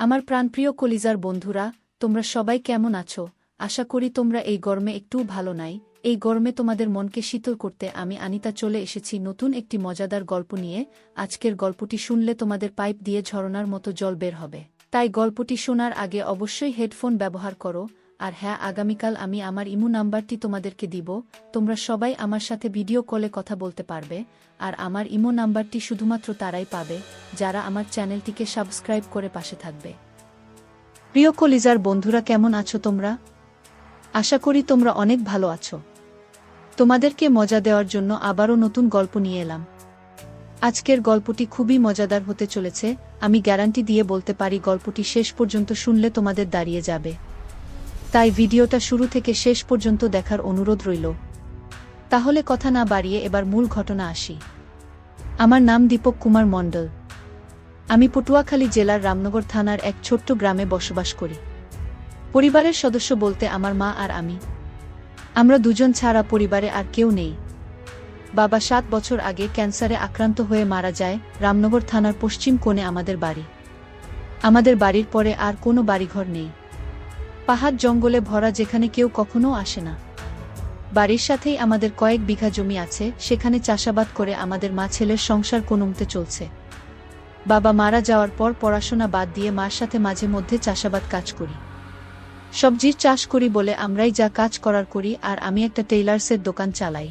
আমার প্রাণপ্রিয় কলিজার বন্ধুরা, তোমরা সবাই কেমন আছো? আশা করি তোমরা এই গরমে একটুও ভালো নাই। এই গরমে তোমাদের মনকে শীতল করতে আমি আনিতা চলে এসেছি নতুন একটি মজাদার গল্প নিয়ে। আজকের গল্পটি শুনলে তোমাদের পাইপ দিয়ে ঝরনার মতো জল বের হবে। তাই গল্পটি শোনার আগে অবশ্যই হেডফোন ব্যবহার করো। আর হ্যাঁ আগামীকাল আমি আমার ইমু নাম্বারটি তোমাদেরকে দিব। তোমরা সবাই আমার সাথে ভিডিও কলে কথা বলতে পারবে, আর আমার ইমো নাম্বারটি শুধুমাত্র তারাই পাবে, যারা আমার চ্যানেলটিকে সাবস্ক্রাইব করে পাশে থাকবে। প্রিয় কলিজার বন্ধুরা, কেমন আছো তোমরা? আশা করি তোমরা অনেক ভালো আছো। তোমাদেরকে মজা দেওয়ার জন্য আবারও নতুন গল্প নিয়ে এলাম। আজকের গল্পটি খুবই মজাদার হতে চলেছে, আমি গ্যারান্টি দিয়ে বলতে পারি গল্পটি শেষ পর্যন্ত শুনলে তোমাদের দাঁড়িয়ে যাবে। তাই ভিডিওটা শুরু থেকে শেষ পর্যন্ত দেখার অনুরোধ রইল। তাহলে কথা না বাড়িয়ে এবার মূল ঘটনা আসি। আমার নাম দীপক কুমার মণ্ডল। আমি পটুয়াখালী জেলার রামনগর থানার এক ছোট্ট গ্রামে বসবাস করি। পরিবারের সদস্য বলতে আমার মা আর আমি। আমরা দুজন ছাড়া পরিবারে আর কেউ নেই। বাবা সাত বছর আগে ক্যান্সারে আক্রান্ত হয়ে মারা যায় রামনগর থানার পশ্চিম কোণে আমাদের বাড়ি। আমাদের বাড়ির পরে আর কোনো বাড়িঘর নেই। পাহাড় জঙ্গলে ভরা যেখানে কেউ কখনো আসে না। বাড়ির সাথেই আমাদের কয়েক বিঘা জমি আছে, সেখানে চাষাবাদ করে আমাদের মা ছেলের সংসার কোনোমতে চলছে। বাবা মারা যাওয়ার পর পড়াশোনা বাদ দিয়ে মার সাথে মাঝে মধ্যে চাষাবাদ কাজ করি। সবজির চাষ করি বলে আমরাই যা কাজ করার করি আর আমি একটা টেইলার্সের দোকান চালাই।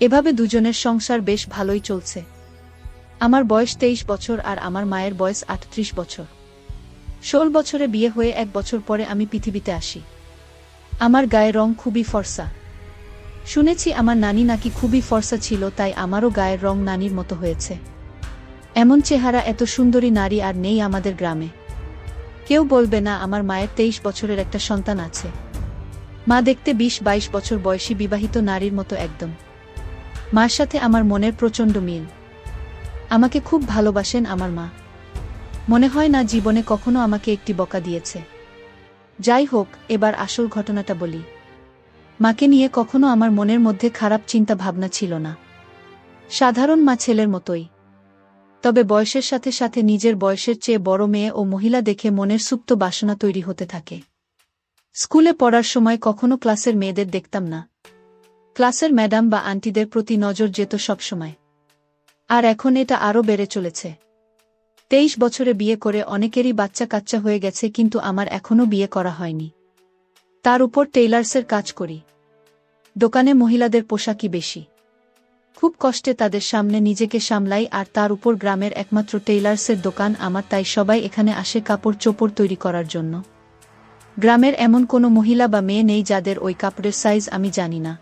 এভাবে দুজনের সংসার বেশ ভালোই চলছে। আমার বয়স তেইশ বছর আর আমার মায়ের বয়স আটত্রিশ বছর। ষোল বছরে বিয়ে হয়ে এক বছর পরে আমি পৃথিবীতে আসি। আমার গায়ের রং খুবই ফর্সা। শুনেছি আমার নানি নাকি খুবই ফর্সা ছিল, তাই আমারও গায়ের রং নানির মতো হয়েছে। এমন চেহারা, এত সুন্দরী নারী আর নেই আমাদের গ্রামে। কেউ বলবে না, আমার মায়ের তেইশ বছরের একটা সন্তান আছে। মা দেখতে বিশ বাইশ বছর বয়সী বিবাহিত নারীর মতো একদম। মার সাথে আমার মনের প্রচণ্ড মিল। আমাকে খুব ভালোবাসেন আমার মা। মনে হয় না জীবনে কখনো আমাকে একটি বকা দিয়েছে। যাই হোক, এবার আসল ঘটনাটা বলি। মাকে নিয়ে কখনো আমার মনের মধ্যে খারাপ চিন্তা ভাবনা ছিল না। সাধারণ মা ছেলের মতোই। তবে বয়সের সাথে সাথে নিজের বয়সের চেয়ে বড় মেয়ে ও মহিলা দেখে মনের সুপ্ত বাসনা তৈরি হতে থাকে। স্কুলে পড়ার সময় কখনো ক্লাসের মেয়েদের দেখতাম না। ক্লাসের ম্যাডাম বা আন্টিদের প্রতি নজর যেত সবসময়। আর এখন এটা আরও বেড়ে চলেছে। তেইশ বছরে বিয়ে করে অনেকেরই বাচ্চা কাচ্চা হয়ে গেছে কিন্তু আমার এখনও বিয়ে করা হয়নি। তার উপর টেইলার্সের কাজ করি। দোকানে মহিলাদের পোশাকই বেশি। খুব কষ্টে তাদের সামনে নিজেকে সামলাই আর তার উপর গ্রামের একমাত্র টেইলার্সের দোকান আমার তাই সবাই এখানে আসে কাপড় চোপড় তৈরি করার জন্য। গ্রামের এমন কোনো মহিলা বা মেয়ে নেই যাদের ওই কাপড়ের সাইজ আমি জানি না।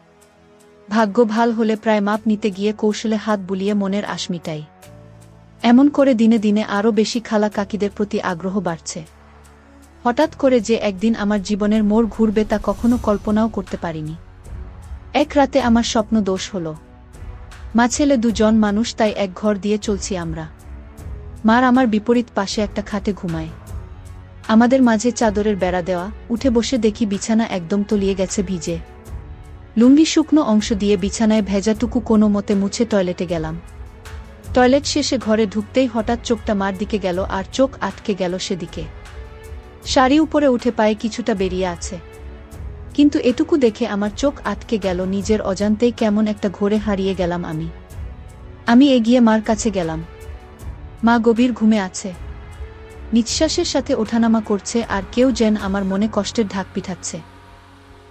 ভাগ্য ভালো হলে প্রায় মাপ নিতে গিয়ে কৌশলে হাত বুলিয়ে মনের আশ মিটাই। এমন করে দিনে দিনে আরও বেশি খালা কাকিদের প্রতি আগ্রহ বাড়ছে। হঠাৎ করে যে একদিন আমার জীবনের মোড় ঘুরবে তা কখনো কল্পনাও করতে পারিনি। এক রাতে আমার স্বপ্ন দোষ হল। মা ছেলে দুজন মানুষ, তাই এক ঘর দিয়ে চলছি আমরা। মার আমার বিপরীত পাশে একটা খাটে ঘুমায়। আমাদের মাঝে চাদরের বেড়া দেওয়া, উঠে বসে দেখি বিছানা একদম তলিয়ে গেছে ভিজে। লুঙ্গি শুকনো অংশ দিয়ে বিছানায় ভেজাটুকু কোনো মতে মুছে টয়লেটে গেলাম। টয়লেট শেষে ঘরে ঢুকতেই হঠাৎ চোখটা মার দিকে গেল আর চোখ আটকে গেল সেদিকে। শাড়ি উপরে উঠে পায়ে কিছুটা বেরিয়ে আছে। কিন্তু এটুকু দেখে আমার চোখ আটকে গেল, নিজের অজান্তেই কেমন একটা ঘোরে হারিয়ে গেলাম আমি। আমি এগিয়ে মার কাছে গেলাম। মা গভীর ঘুমে আছে। নিঃশ্বাসের সাথে ওঠানামা করছে আর কেউ যেন আমার মনে কষ্টের ঢাক পিঠাচ্ছে।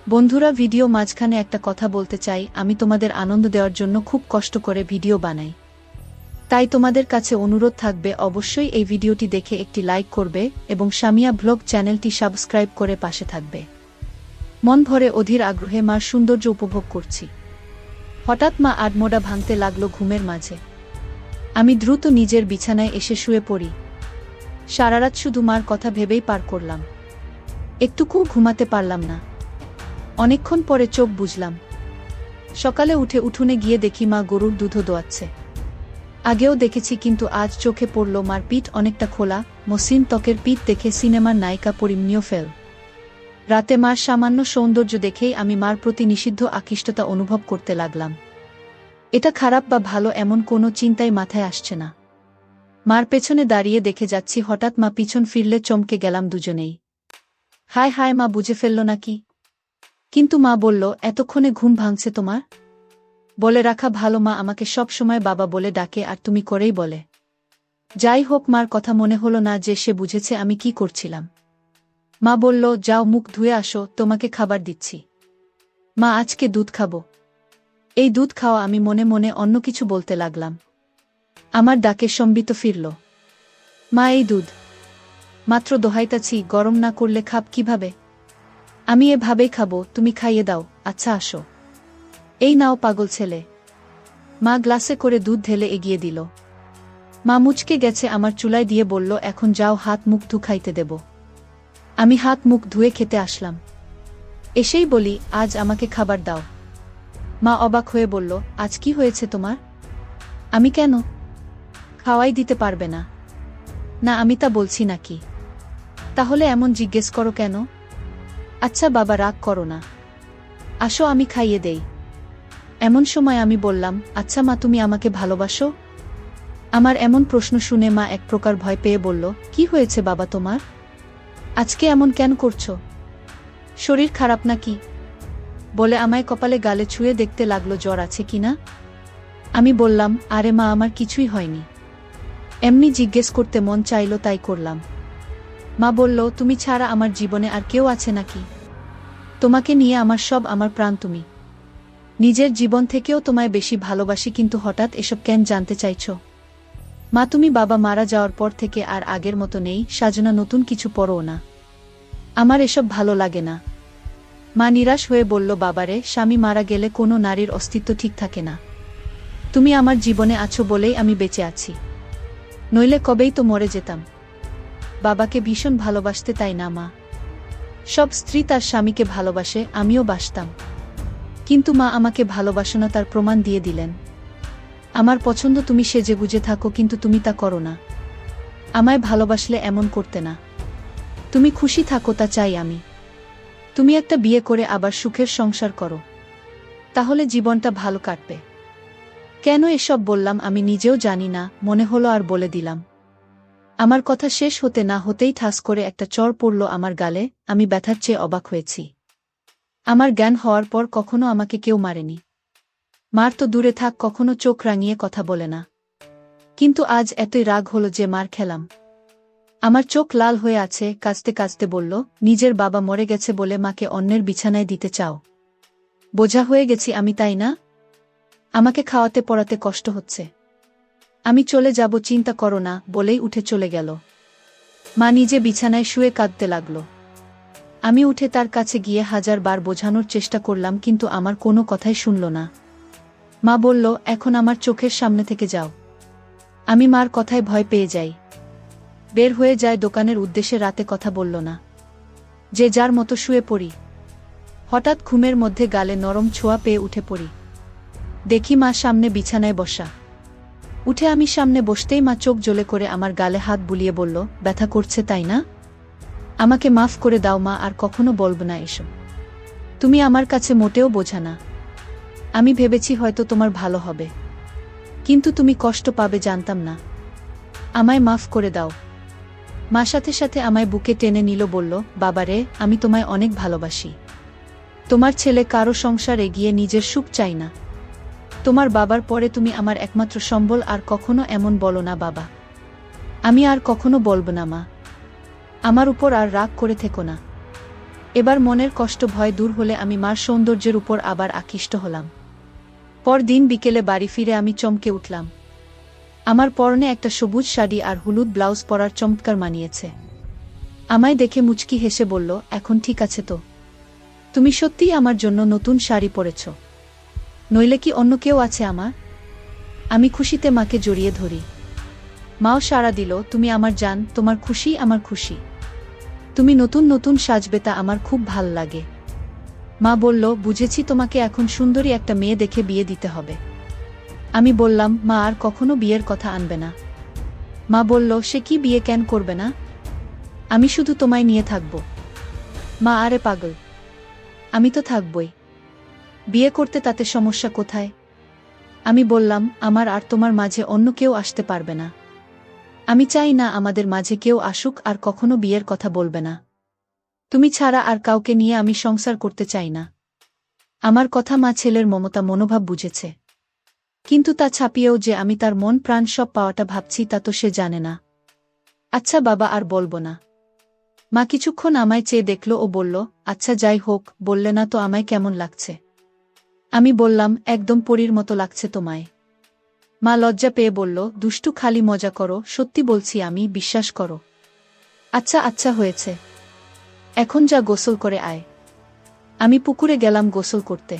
বন্ধুরা, ভিডিও মাঝখানে একটা কথা বলতে চাই। আমি তোমাদের আনন্দ দেওয়ার জন্য খুব কষ্ট করে ভিডিও বানাই। তাই তোমাদের কাছে অনুরোধ থাকবে অবশ্যই এই ভিডিওটি দেখে একটি লাইক করবে এবং সামিয়া ব্লগ চ্যানেলটি সাবস্ক্রাইব করে পাশে থাকবে। মন ভরে অধীর আগ্রহে মার সৌন্দর্য উপভোগ করছি। হঠাৎ মা আডমোডা ভাঙতে লাগল ঘুমের মাঝে। আমি দ্রুত নিজের বিছানায় এসে শুয়ে পড়ি। সারারাত শুধু মার কথা ভেবেই পার করলাম। একটুকুও ঘুমাতে পারলাম না। অনেকক্ষণ পরে চোখ বুঝলাম। সকালে উঠে উঠুনে গিয়ে দেখি মা গরুর দুধও দোয়াচ্ছে। আগেও দেখেছি কিন্তু আজ চোখে পড়ল মার পিঠ অনেকটা খোলা, মসৃণ ত্বকের পিঠ দেখে সিনেমার নায়িকা পরিমনিও ফেল রাতে মার সামান্য সৌন্দর্য দেখেই আমি মার প্রতি নিষিদ্ধ আকৃষ্টতা অনুভব করতে লাগলাম। এটা খারাপ বা ভালো এমন কোনো চিন্তাই মাথায় আসছে না। মার পেছনে দাঁড়িয়ে দেখে যাচ্ছি হঠাৎ মা পিছন ফিরলে চমকে গেলাম দুজনেই। হায় হায় মা, বুঝে ফেলল নাকি? কিন্তু মা বলল, এতক্ষণে ঘুম ভাঙছে তোমার? বলে রাখা ভালো মা আমাকে সব সময় বাবা বলে ডাকে আর তুমি করেই বলে। যাই হোক মার কথা মনে হলো না যে সে বুঝেছে আমি কি করছিলাম। মা বলল, যাও মুখ ধুয়ে আসো, তোমাকে খাবার দিচ্ছি। মা, আজকে দুধ খাব। এই দুধ খাওয়া আমি মনে মনে অন্য কিছু বলতে লাগলাম। আমার ডাকে সম্বিত ফিরল। মা, এই দুধ। মাত্র দোহাইতাছি গরম না করলে খাব কীভাবে? আমি এভাবেই খাব, তুমি খাইয়ে দাও আচ্ছা আসো। এই নাও পাগল ছেলে। মা গ্লাসে করে দুধ ঢেলে এগিয়ে দিল। মা মুচকে গেছে আমার চুলায় দিয়ে বলল, এখন যাও, হাত মুখ ধুখাইতে দেব। আমি হাত মুখ ধুয়ে খেতে আসলাম। এসেই বলি, আজ আমাকে খাবার দাও। মা অবাক হয়ে বলল, আজ কি হয়েছে তোমার? আমি কেন? খাওয়াই দিতে পারবে না। না, আমি তা বলছি নাকি? তাহলে এমন জিজ্ঞেস করো কেন? আচ্ছা বাবা, রাগ করো না। আসো, আমি খাইয়ে দেই। এমন সময় আমি বললাম আচ্ছা মা, তুমি আমাকে ভালোবাসো? আমার এমন প্রশ্ন শুনে মা এক প্রকার ভয় পেয়ে বলল, কি হয়েছে বাবা তোমার? আজকে এমন কেন করছ? শরীর খারাপ নাকি? বলে আমায় কপালে গালে ছুঁয়ে দেখতে লাগল, জ্বর আছে কি না? আমি বললাম, আরে মা, আমার কিছুই হয়নি। এমনি জিজ্ঞেস করতে মন চাইল, তাই করলাম। মা বলল, তুমি ছাড়া আমার জীবনে আর কেউ আছে নাকি? তোমাকে নিয়ে আমার সব, আমার প্রাণ তুমি। নিজের জীবন থেকেও তোমায় বেশি ভালোবাসি, কিন্তু হঠাৎ এসব কেন জানতে চাইছ? মা, তুমি বাবা মারা যাওয়ার পর থেকে আর আগের মতো নেই, সাজনা নতুন কিছু পড়ো না। আমার এসব ভালো লাগে না। মা নিরাশ হয়ে বলল, বাবারে, স্বামী মারা গেলে কোনো নারীর অস্তিত্ব ঠিক থাকে না। তুমি আমার জীবনে আছো বলেই আমি বেঁচে আছি। নইলে কবেই তো মরে যেতাম। বাবাকে ভীষণ ভালোবাসতে তাই না মা? সব স্ত্রী তার স্বামীকে ভালোবাসে, আমিও বাসতাম। কিন্তু মা আমাকে ভালোবাসো না তার প্রমাণ দিয়ে দিলেন। আমার পছন্দ তুমি সেজে গুজে থাকো কিন্তু তুমি তা করো না। আমায় ভালোবাসলে এমন করতে না। তুমি খুশি থাকো তা চাই আমি। তুমি একটা বিয়ে করে আবার সুখের সংসার করো। তাহলে জীবনটা ভালো কাটবে। কেন এসব বললাম আমি নিজেও জানি না, মনে হলো আর বলে দিলাম। আমার কথা শেষ হতে না হতেই ঠাস করে একটা চর পড়ল আমার গালে, আমি ব্যথার চেয়ে অবাক হয়েছি। আমার জ্ঞান হওয়ার পর কখনো আমাকে কেউ মারেনি। মার তো দূরে থাক, কখনো চোখ রাঙিয়ে কথা বলে না। কিন্তু আজ এতই রাগ হলো যে মার খেলাম। আমার চোখ লাল হয়ে আছে, কাঁচতে কাঁচতে বলল, নিজের বাবা মরে গেছে বলে মাকে অন্যের বিছানায় দিতে চাও। বোঝা হয়ে গেছি আমি, তাই না? আমাকে খাওয়াতে পড়াতে কষ্ট হচ্ছে। আমি চলে যাব, চিন্তা করো না, বলেই উঠে চলে গেল। মা নিজে বিছানায় শুয়ে কাঁদতে লাগল। আমি উঠে তার কাছে গিয়ে হাজার বার বোঝানোর চেষ্টা করলাম, কিন্তু আমার কোনো কথাই শুনল না। মা বলল, এখন আমার চোখের সামনে থেকে যাও। আমি মার কথায় ভয় পেয়ে যাই। বের হয়ে যায় দোকানের উদ্দেশ্যে রাতে কথা বলল না। যে যার মতো শুয়ে পড়ি। হঠাৎ ঘুমের মধ্যে গালে নরম ছোঁয়া পেয়ে উঠে পড়ি। দেখি মা সামনে বিছানায় বসা। উঠে আমি সামনে বসতেই মা চোখ জ্বলে করে আমার গালে হাত বুলিয়ে বলল, ব্যথা করছে তাই না? আমাকে মাফ করে দাও মা, আর কখনো বলব না এসব। তুমি আমার কাছে মোটেও বোঝা না। আমি ভেবেছি হয়তো তোমার ভালো হবে। কিন্তু তুমি কষ্ট পাবে জানতাম না। আমায় মাফ করে দাও। মা সাথে সাথে আমায় বুকে টেনে নিল, বলল, বাবারে, আমি তোমায় অনেক ভালোবাসি। তোমার ছেলে কারও সংসার এগিয়ে নিজের সুখ চাই না। তোমার বাবার পরে তুমি আমার একমাত্র সম্বল, আর কখনো এমন বলো না বাবা। আমি আর কখনো বলব না মা। আমার উপর আর রাগ করে থেকো না। এবার মনের কষ্ট ভয় দূর হলে আমি মার সৌন্দর্যের উপর আবার আকৃষ্ট হলাম। পরদিন বিকেলে বাড়ি ফিরে আমি চমকে উঠলাম। আমার পরনে একটা সবুজ শাড়ি আর হলুদ ব্লাউজ পরার চমৎকার মানিয়েছে। আমায় দেখে মুচকি হেসে বলল, এখন ঠিক আছে তো। তুমি সত্যিই আমার জন্য নতুন শাড়ি পরেছ। নইলে কি অন্য কেউ আছে আমার? আমি খুশিতে মাকে জড়িয়ে ধরি। মাও সাড়া দিল, তুমি আমার জান, তোমার খুশি, আমার খুশি। তুমি নতুন নতুন সাজবে তা আমার খুব ভালো লাগে। মা বলল, বুঝেছি তোমাকে এখন সুন্দরী একটা মেয়ে দেখে বিয়ে দিতে হবে। আমি বললাম, মা আর কখনো বিয়ের কথা আনবে না। মা বলল, সে কি বিয়ে কেন করবে না? আমি শুধু তোমায় নিয়ে থাকব। মা, আরে পাগল, আমি তো থাকবই। বিয়ে করতে তাতে সমস্যা কোথায়? আমি বললাম, আমার আর তোমার মাঝে অন্য কেউ আসতে পারবে না। আমি চাই না আমাদের মাঝে কেউ আসুক আর কখনো বিয়ের কথা বলবে না। তুমি ছাড়া আর কাউকে নিয়ে আমি সংসার করতে চাই না। আমার কথা মা ছেলের মমতা মনোভাব বুঝেছে। কিন্তু তা ছাপিয়েও যে আমি তার মন প্রাণ সব পাওয়াটা ভাবছি তা তো সে জানে না। আচ্ছা বাবা আর বলব না। মা কিছুক্ষণ আমায় চেয়ে দেখল ও বলল আচ্ছা যাই হোক, বললে না তো আমায় কেমন লাগছে। আমি বললাম, একদম পরীর মতো লাগছে তোমায়। মা লজ্জা পেয়ে বলল, দুষ্টু খালি মজা করো, সত্যি বলছি আমি, বিশ্বাস করো। আচ্ছা আচ্ছা হয়েছে। এখন যা গোসল করে আয়। আমি পুকুরে গেলাম গোসল করতে।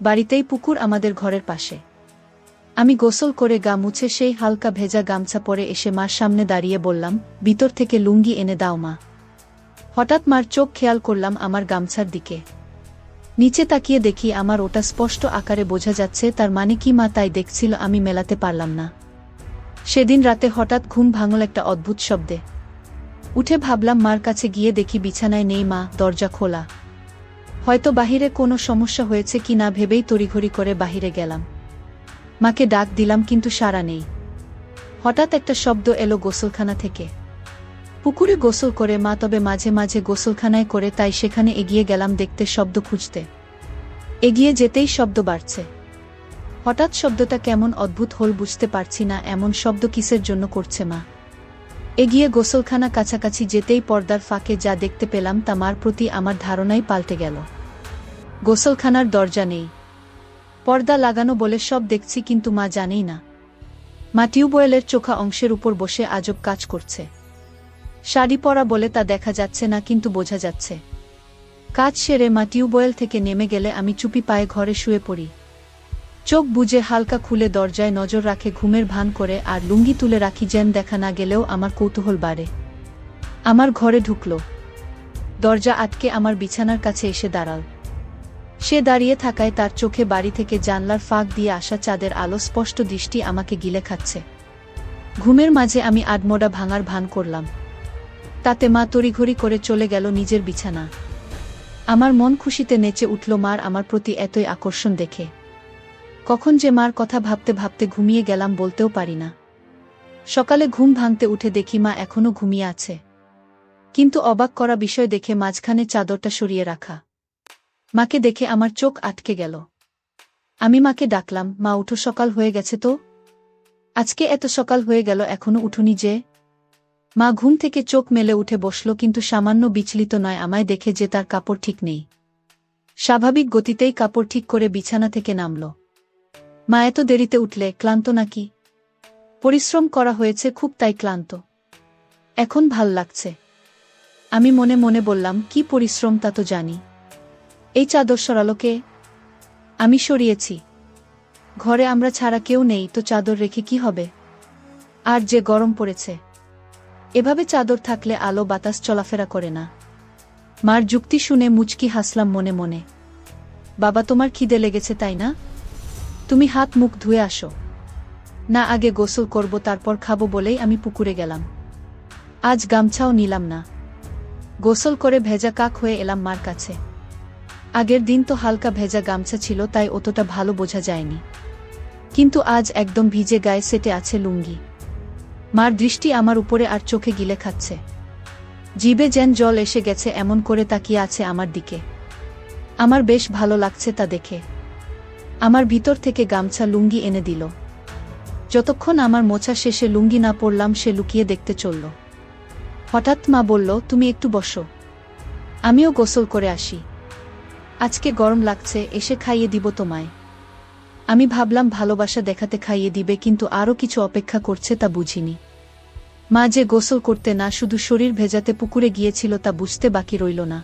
বাড়িতেই পুকুর আমাদের ঘরের পাশে। আমি গোসল করে গা মুছে সেই হালকা ভেজা গামছা পরে এসে মার সামনে দাঁড়িয়ে বললাম, ভিতর থেকে লুঙ্গি এনে দাও মা। হঠাৎ মার চোখ খেয়াল করলাম আমার গামছার দিকে। নিচে তাকিয়ে দেখি আমার ওটা স্পষ্ট আকারে বোঝা যাচ্ছে তার মানে কি মা তাই দেখছিল আমি মেলাতে পারলাম না। সেদিন রাতে হঠাৎ ঘুম ভাঙল একটা অদ্ভুত শব্দে। উঠে ভাবলাম মার কাছে গিয়ে দেখি বিছানায় নেই মা, দরজা খোলা। হয়তো বাহিরে কোনো সমস্যা হয়েছে কি না ভেবেই তড়িঘড়ি করে বাহিরে গেলাম। মাকে ডাক দিলাম কিন্তু সাড়া নেই। হঠাৎ একটা শব্দ এলো গোসলখানা থেকে। পুকুরে গোসল করে মা তবে মাঝে মাঝে গোসলখানায় করে তাই সেখানে এগিয়ে গেলাম দেখতে শব্দ খুঁজতে। এগিয়ে যেতেই শব্দ বাড়ছে। হঠাৎ শব্দটা কেমন অদ্ভুত হল বুঝতে পারছি না, এমন শব্দ কিসের জন্য করছে মা? এগিয়ে গোসলখানা কাছাকাছি যেতেই পর্দার ফাঁকে যা দেখতে পেলাম তা মার প্রতি আমার ধারণাই পাল্টে গেল। গোসলখানার দরজা নেই। পর্দা লাগানো বলে সব দেখছি কিন্তু মা জানেই না। মা টিউবওয়েলের চোখা অংশের উপর বসে আজব কাজ করছে। শাড়ি পরা বলে তা দেখা যাচ্ছে না, কিন্তু বোঝা যাচ্ছে। কাজ সেরে মা টিউবওয়েল থেকে নেমে গেলে আমি চুপি পায়ে ঘরে শুয়ে পড়ি। চোখ বুজে হালকা খুলে দরজায় নজর রাখে ঘুমের ভান করে আর লুঙ্গি তুলে রাখি যেন দেখা না গেলেও আমার কৌতূহল বাড়ে। আমার ঘরে ঢুকল। দরজা আটকে আমার বিছানার কাছে এসে দাঁড়াল। সে দাঁড়িয়ে থাকায় তার চোখে বাড়ি থেকে জানলার ফাঁক দিয়ে আসা চাঁদের আলো স্পষ্ট দৃষ্টি আমাকে গিলে খাচ্ছে। ঘুমের মাঝে আমি আডমোডা ভাঙার ভান করলাম। তাতে মা তড়িঘড়ি করে চলে গেল নিজের বিছানা। আমার মন খুশিতে নেচে উঠল মার আমার প্রতি এতই আকর্ষণ দেখে। কখন যে মার কথা ভাবতে ভাবতে ঘুমিয়ে গেলাম বলতেও পারি না। সকালে ঘুম ভাঙতে উঠে দেখি মা এখনও ঘুমিয়ে আছে। কিন্তু অবাক করা বিষয় দেখে মাঝখানে চাদরটা সরিয়ে রাখা। মাকে দেখে আমার চোখ আটকে গেল। আমি মাকে ডাকলাম, মা, উঠো, সকাল হয়ে গেছে তো? আজকে এত সকাল হয়ে গেল, এখনও উঠুনি যে? মা ঘুম থেকে চোখ মেলে উঠে বসল কিন্তু সামান্য বিচলিত নয়, আমায় দেখে যে তার কাপড় ঠিক নেই। স্বাভাবিক গতিতেই কাপড় ঠিক করে বিছানা থেকে নামল। মা এত দেরিতে উঠলে, ক্লান্ত নাকি? পরিশ্রম করা হয়েছে, খুব তাই ক্লান্ত। এখন ভালো লাগছে। আমি মনে মনে বললাম, কি পরিশ্রম তা তো জানি। এই চাদর সরালো কে? আমি সরিয়েছি। ঘরে আমরা ছাড়া কেউ নেই, তো চাদর রেখে কি হবে? আর যে গরম পড়েছে। এভাবে চাদর থাকলে আলো বাতাস চলাফেরা করে না। মার যুক্তি শুনে মুচকি হাসলাম মনে মনে। বাবা, তোমার খিদে লেগেছে, তাই না? তুমি হাত মুখ ধুয়ে আসো। না, আগে গোসল করব, তারপর খাব বলেই আমি পুকুরে গেলাম। আজ গামছাও নিলাম না। গোসল করে ভেজা কাক হয়ে এলাম মার কাছে। আগের দিন তো হালকা ভেজা গামছা ছিল, তাই অতটা ভালো বোঝা যায়নি। কিন্তু আজ একদম ভিজে গায়ে সেটে আছে লুঙ্গি। মার দৃষ্টি আমার উপরে আর চোখে গিলে খাচ্ছে। জিবে যেন জল এসে গেছে এমন করে তাকিয়ে আছে আমার দিকে। আমার বেশ ভালো লাগছে তা দেখে। আমার ভিতর থেকে গামছা লুঙ্গি এনে দিল। যতক্ষণ আমার মোছা শেষে লুঙ্গি না পড়লাম সে লুকিয়ে দেখতে চলল। হঠাৎ মা বলল, তুমি একটু বসো। আমিও গোসল করে আসি। আজকে গরম লাগছে, এসে খাইয়ে দিব তোমায়। আমি ভাবলাম ভালোবাসা দেখাতে খাইয়ে দিবে কিন্তু আরও কিছু অপেক্ষা করছে তা বুঝিনি। মা যে গোসল করতে না, শুধু শরীর ভেজাতে পুকুরে গিয়েছিল তা বুঝতে বাকি রইল না।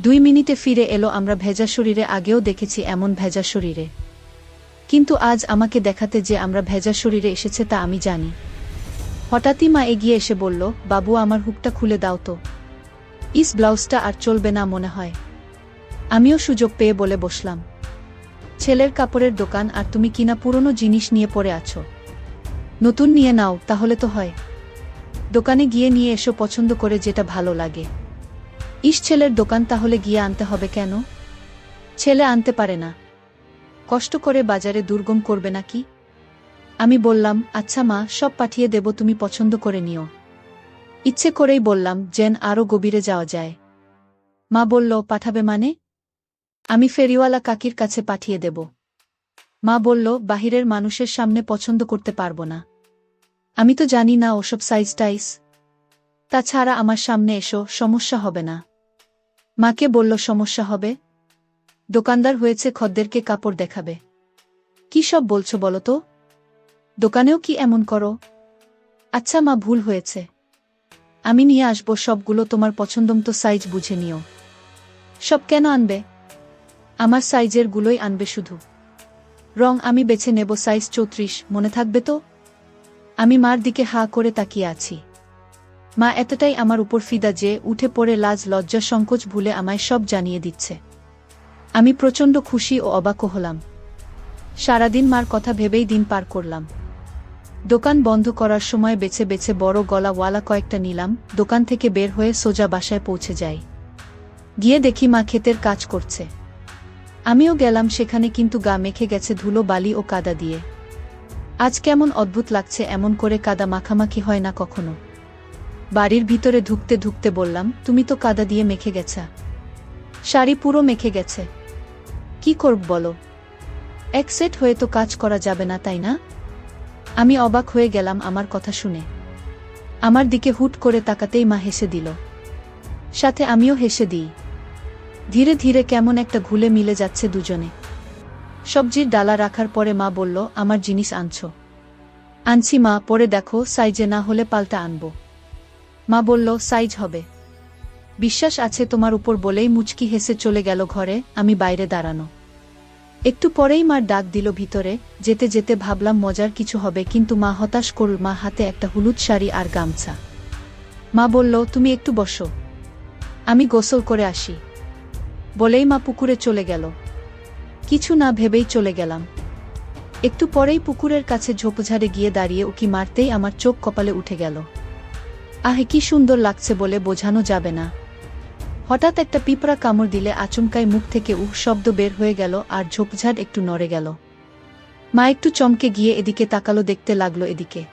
দুই মিনিটে ফিরে এলো আমরা ভেজা শরীরে, আগেও দেখেছি এমন ভেজা শরীরে। কিন্তু আজ আমাকে দেখাতে যে আমরা ভেজা শরীরে এসেছে তা আমি জানি। হঠাৎই মা এগিয়ে এসে বলল, বাবু, আমার হুকটা খুলে দাও তো। ইস, ব্লাউজটা আর চলবে না মনে হয়। আমিও সুযোগ পেয়ে বলে বসলাম। ছেলের কাপড়ের দোকান আর তুমি কিনা পুরনো জিনিস নিয়ে পড়ে আছো। নতুন নিয়ে নাও, তাহলে তো হয়। দোকানে গিয়ে নিয়ে এসো পছন্দ করে যেটা ভালো লাগে। ইস ছেলের দোকান তাহলে গিয়ে আনতে হবে কেন? ছেলে আনতে পারে না। কষ্ট করে বাজারে দুর্গম করবে নাকি? আমি বললাম আচ্ছা মা, সব পাঠিয়ে দেব, তুমি পছন্দ করে নিও। ইচ্ছে করেই বললাম, যেন আরও গভীরে যাওয়া যায়। মা বলল, পাঠাবে মানে? আমি ফেরিওয়ালা কাকির কাছে পাঠিয়ে দেব। মা বলল, বাহিরের মানুষের সামনে পছন্দ করতে পারব না। আমি তো জানি না ওসব সাইজ টাইস তাছাড়া আমার সামনে এসো, সমস্যা হবে না। মাকে বলল, সমস্যা হবে? দোকানদার হয়েছে, খদ্দেরকে কাপড় দেখাবে। কি সব বলছো বলো তো? দোকানেও কি এমন করো? আচ্ছা মা, ভুল হয়েছে। আমি নিয়ে আসব সবগুলো, তোমার পছন্দমতো সাইজ বুঝে নিও। সব কেন আনবে? আমার সাইজের গুলোই আনবে শুধু। রং আমি বেছে নেব সাইজ চৌত্রিশ, মনে থাকবে তো? আমি মার দিকে হা করে তাকিয়ে আছি। মা এতটাই আমার উপর ফিদা যে উঠে পড়ে লাজ, লজ্জা, সংকোচ ভুলে আমায় সব জানিয়ে দিচ্ছে। আমি প্রচণ্ড খুশি ও অবাক হলাম। সারাদিন মার কথা ভেবেই দিন পার করলাম। দোকান বন্ধ করার সময় বেছে বেছে বড় গলাওয়ালা কয়েকটা নিলাম, দোকান থেকে বের হয়ে সোজা বাসায় পৌঁছে যাই। গিয়ে দেখি মা ক্ষেতের কাজ করছে। আমিও গেলাম সেখানে কিন্তু গা মেখে গেছে ধুলো, বালি ও কাদা দিয়ে। আজ কেমন অদ্ভুত লাগছে এমন করে কাদা মাখামাখি হয় না কখনো। বাড়ির ভিতরে ঢুকতে ঢুকতে বললাম, তুমি তো কাদা দিয়ে মেখে গেছা। শাড়ি পুরো মেখে গেছে। কি করব বলো? এক সেট হয়ে তো কাজ করা যাবে না, তাই না? আমি অবাক হয়ে গেলাম আমার কথা শুনে। আমার দিকে হুট করে তাকাতেই মা হেসে দিল। সাথে আমিও হেসে দিই। ধীরে ধীরে কেমন একটা ঘুলে মিলে যাচ্ছে দুজনে। সবজির ডালা রাখার পরে মা বলল, আমার জিনিস আনছো। আনছি মা, পরে দেখো, সাইজে না হলে পাল্টা আনব। মা বলল, সাইজ হবে। বিশ্বাস আছে তোমার উপর বলেই মুচকি হেসে চলে গেল ঘরে, আমি বাইরে দাঁড়ানো। একটু পরেই মার ডাক দিল ভিতরে, যেতে যেতে ভাবলাম মজার কিছু হবে, কিন্তু মা হতাশ করল, মা হাতে একটা হলুদ শাড়ি আর গামছা। মা বলল, তুমি একটু বসো। আমি গোসল করে আসি। বলেই মা পুকুরে চলে গেল। কিছু না ভেবেই চলে গেলাম। একটু পরেই পুকুরের কাছে ঝোপঝাড়ে গিয়ে দাঁড়িয়ে উকি মারতেই আমার চোখ কপালে উঠে গেল। আহে, কি সুন্দর লাগছে বলে বোঝানো যাবে না। হঠাৎ একটা পিঁপড়া কামড় দিলে আচমকাই মুখ থেকে উহ শব্দ বের হয়ে গেল আর ঝোপঝাড় একটু নড়ে গেল। মা একটু চমকে গিয়ে এদিকে তাকালো দেখতে লাগল এদিকে।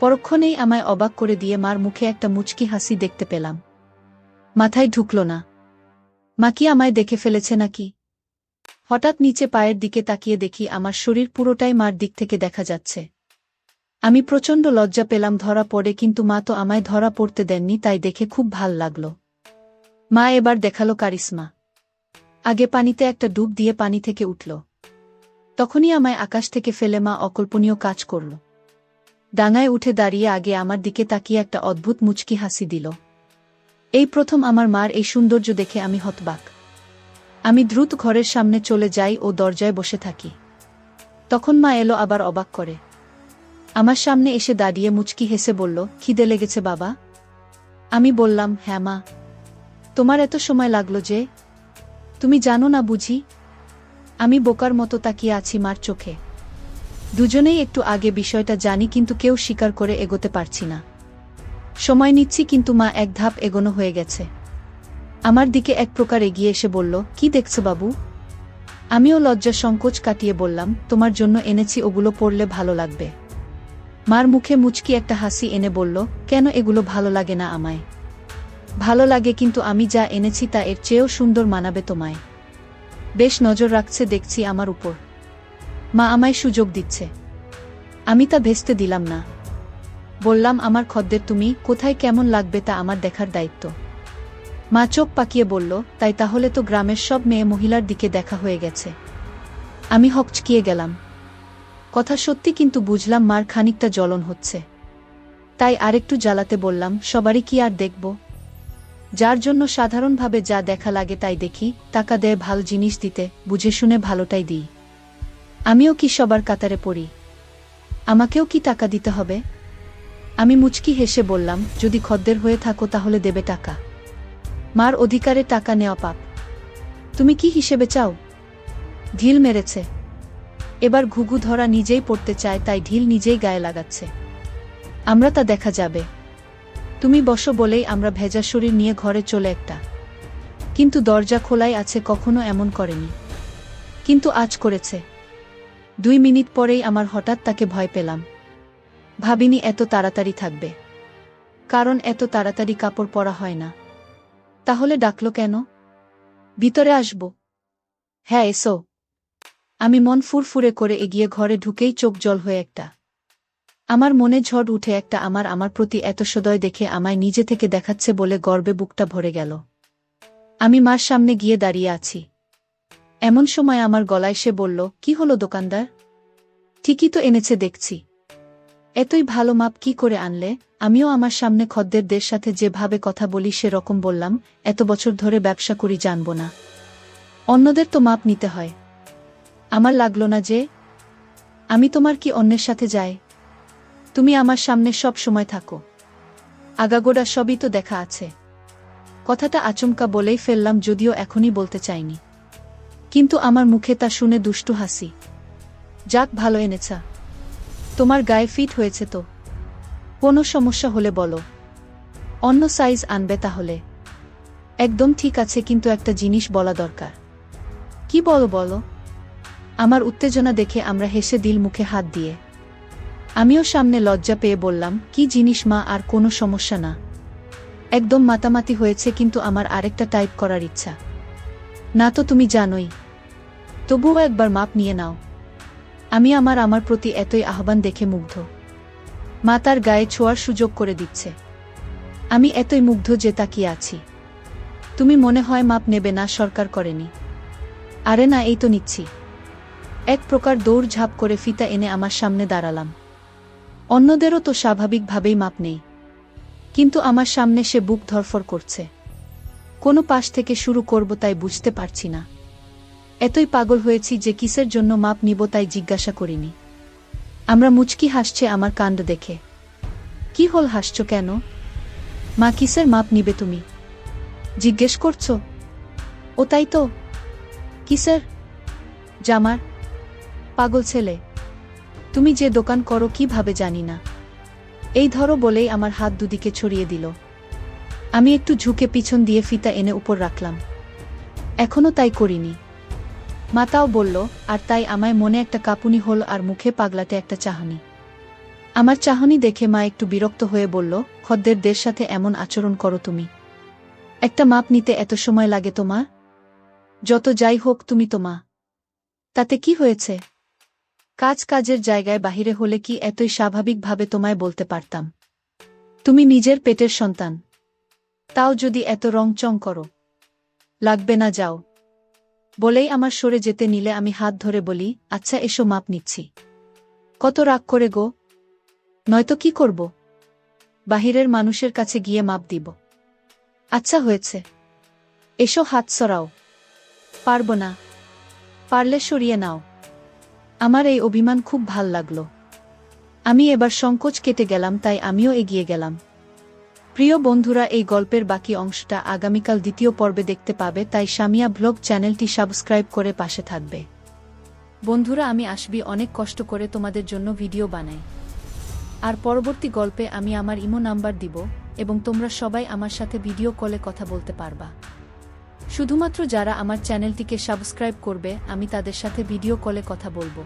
পরক্ষণেই আমায় অবাক করে দিয়ে মার মুখে একটা মুচকি হাসি দেখতে পেলাম। মাথায় ঢুকল না। মা কি আমায় দেখে ফেলেছে নাকি? হঠাৎ নিচে পায়ের দিকে তাকিয়ে দেখি আমার শরীর পুরোটাই মার দিক থেকে দেখা যাচ্ছে। আমি প্রচণ্ড লজ্জা পেলাম ধরা পড়ে কিন্তু মা তো আমায় ধরা পড়তে দেননি তাই দেখে খুব ভালো লাগল। মা এবার দেখাল কারিশ্মা। আগে পানিতে একটা ডুব দিয়ে পানি থেকে উঠল। তখনই আমায় আকাশ থেকে ফেলে মা অকল্পনীয় কাজ করল। ডাঙায় উঠে দাঁড়িয়ে আগে আমার দিকে তাকিয়ে একটা অদ্ভুত মুচকি হাসি দিল। এই প্রথম আমার মার এই সৌন্দর্য দেখে আমি হতবাক। আমি দ্রুত ঘরের সামনে চলে যাই ও দরজায় বসে থাকি। তখন মা এলো আবার অবাক করে। আমার সামনে এসে দাঁড়িয়ে মুচকি হেসে বলল, খিদে লেগেছে বাবা? আমি বললাম হ্যাঁ মা। তোমার এত সময় লাগল যে, তুমি জানো না বুঝি? আমি বোকার মতো তাকিয়ে আছি মার চোখে। দুজনেই একটু আগে বিষয়টা জানি, কিন্তু কেউ স্বীকার করে এগোতে পারছি না। সময় নিচ্ছি কিন্তু মা এক ধাপ এগোনো হয়ে গেছে। আমার দিকে এক প্রকার এগিয়ে এসে বলল, কি দেখছ বাবু? আমিও লজ্জা সংকোচ কাটিয়ে বললাম, তোমার জন্য এনেছি ওগুলো পড়লে ভালো লাগবে। মার মুখে মুচকি একটা হাসি এনে বলল, কেন এগুলো ভালো লাগে না আমায়? ভালো লাগে কিন্তু আমি যা এনেছি তা এর চেয়েও সুন্দর মানাবে তোমায়। বেশ নজর রাখছে দেখছি আমার উপর। মা আমায় সুযোগ দিচ্ছে। আমি তা ভেস্তে দিলাম না। বললাম, আমার খদ্দের তুমি কোথায় কেমন লাগবে তা আমার দেখার দায়িত্ব। মা চোখ পাকিয়ে বলল, তাই তাহলে তো গ্রামের সব মেয়ে মহিলার দিকে দেখা হয়ে গেছে। আমি হকচকিয়ে গেলাম। কথা সত্যি কিন্তু বুঝলাম মার খানিকটা জ্বলন হচ্ছে। তাই আরেকটু জ্বালাতে বললাম, সবারই কি আর দেখব? যার জন্য সাধারণভাবে যা দেখা লাগে তাই দেখি, টাকা দেয়, ভালো জিনিস দিতে, বুঝে শুনে ভালোটাই দিই। আমিও কি সবার কাতারে পড়ি? আমাকেও কি টাকা দিতে হবে? আমি মুচকি হেসে বললাম, যদি খদ্দের হয়ে থাকো তাহলে দেবে টাকা। মার অধিকারে টাকা নেওয়া পাপ। তুমি কি হিসেবে চাও? ঢিল মেরেছে। এবার ঘুঘু ধরা নিজেই পড়তে চায়, তাই ঢিল নিজেই গায়ে লাগাচ্ছে। আমরা তা দেখা যাবে। তুমি বসো বলেই আমরা ভেজা শরীর নিয়ে ঘরে চলে একটা। কিন্তু দরজা খোলাই আছে কখনো এমন করেনি। কিন্তু আজ করেছে। দুই মিনিট পরেই আমার হঠাৎ তাকে ভয় পেলাম। ভাবিনি এত তাড়াতাড়ি থাকবে। কারণ এত তাড়াতাড়ি কাপড় পরা হয় না। তাহলে ডাকল কেন? ভিতরে আসব। হ্যাঁ এসো। আমি মন ফুরফুরে করে এগিয়ে ঘরে ঢুকেই চোখ জল হয়ে একটা। আমার মনে ঝড় উঠে একটা আমার আমার প্রতি এত সদয় দেখে আমায় নিজে থেকে দেখাচ্ছে বলে গর্বে বুকটা ভরে গেল। আমি মার সামনে গিয়ে দাঁড়িয়ে আছি। এমন সময় আমার গলায় সে বলল, কি হলো দোকানদার? ঠিকই তো এনেছে দেখছি। এতই ভালো মাপ কি করে আনলে? আমিও আমার সামনে খদ্দেরদের সাথে যেভাবে কথা বলি সেরকম বললাম, এত বছর ধরে ব্যবসা করি জানব না। অন্যদের তো মাপ নিতে হয়। আমার লাগল না যে, আমি তোমার কি অন্যের সাথে যাই? তুমি আমার সামনে সব সময় থাকো। আগাগোড়া সবই তো দেখা আছে। কথাটা আচমকা বলেই ফেললাম যদিও এখনই বলতে চাইনি। কিন্তু আমার মুখে তা শুনে দুষ্টু হাসি। যাক, ভালো এনেছা। তোমার গায়ে ফিট হয়েছে তো? কোনো সমস্যা হলে বলো। অন্য সাইজ আনবে তাহলে। একদম ঠিক আছে, কিন্তু একটা জিনিস বলা দরকার। কি বলো বলো? আমার উত্তেজনা দেখে আমরা হেসে দিল মুখে হাত দিয়ে। আমিও সামনে লজ্জা পেয়ে বললাম, কি জিনিস মা, আর কোনো সমস্যা না। একদম মাতামাতি হয়েছে, কিন্তু আমার আরেকটা টাইপ করার ইচ্ছা। না তো তুমি জানোই। তবুও একবার মাপ নিয়ে নাও। আমি আমার আমার প্রতি এতই আহ্বান দেখে মুগ্ধ। মা তার গায়ে ছোঁয়ার সুযোগ করে দিচ্ছে। আমি এতই মুগ্ধ যে তাকিয়ে আছি। তুমি মনে হয় মাপ নেবে না, সরকার করেনি। আরে না, এই তো নিচ্ছি। এক প্রকার দৌড় ঝাঁপ করে ফিতা এনে আমার সামনে দাঁড়ালাম। অন্যদেরও তো স্বাভাবিকভাবেই মাপ নেই। কিন্তু আমার সামনে সে বুক ধরফর করছে। কোনো পাশ থেকে শুরু করব তাই বুঝতে পারছি না। এতই পাগল হয়েছি যে কিসের জন্য মাপ নিব তাই জিজ্ঞাসা করিনি। আমরা মুচকি হাসছে আমার কাণ্ড দেখে। কি হল হাসছ কেন? মা কিসের মাপ নিবে তুমি? জিজ্ঞেস করছ? ও তাই তো। কিসের? জামার। পাগল ছেলে। তুমি যে দোকান করো কীভাবে জানি না। এই ধরো বলেই আমার হাত দুদিকে ছড়িয়ে দিল। আমি একটু ঝুঁকে পিছন দিয়ে ফিতা এনে উপর রাখলাম। এখনও তাই করিনি। মাতাও বলল, আর তাই আমায় মনে একটা কাপুনি হল আর মুখে পাগলাটে একটা চাহনি। আমার চাহনি দেখে মা একটু বিরক্ত হয়ে বলল, খদ্দেরদের সাথে এমন আচরণ করো তুমি। একটা মাপ নিতে এত সময় লাগে তোমার যত যাই হোক তুমি তো মা। তাতে কি হয়েছে? কাজ কাজের জায়গায় বাহিরে হলে কি এতই স্বাভাবিকভাবে তোমায় বলতে পারতাম? তুমি নিজের পেটের সন্তান। তাও যদি এত রংচং করো। লাগবে না যাও। বলেই আমার সরে যেতে নিলে আমি হাত ধরে বলি আচ্ছা এসো, মাপ নিচ্ছি। কত রাগ করে গো। নয়তো কি করব? বাহিরের মানুষের কাছে গিয়ে মাপ দিব। আচ্ছা হয়েছে। এসো, হাত সরাও। পারব না। পারলে সরিয়ে নাও। আমার এই অভিমান খুব ভালো লাগল। আমি এবার সংকোচ কেটে গেলাম, তাই আমিও এগিয়ে গেলাম। প্রিয় বন্ধুরা, এই গল্পের বাকি অংশটা আগামীকাল দ্বিতীয় পর্বে দেখতে পাবে, তাই সামিয়া ব্লগ চ্যানেলটি সাবস্ক্রাইব করে পাশে থাকবে। বন্ধুরা, আমি আসবি অনেক কষ্ট করে তোমাদের জন্য ভিডিও বানাই। আর পরবর্তী গল্পে আমি আমার ইমো নাম্বার দিব, এবং তোমরা সবাই আমার সাথে ভিডিও কলে কথা বলতে পারবা। শুধুমাত্র যারা আমার চ্যানেলটিকে সাবস্ক্রাইব করবে, আমি তাদের সাথে ভিডিও কলে কথা বলব।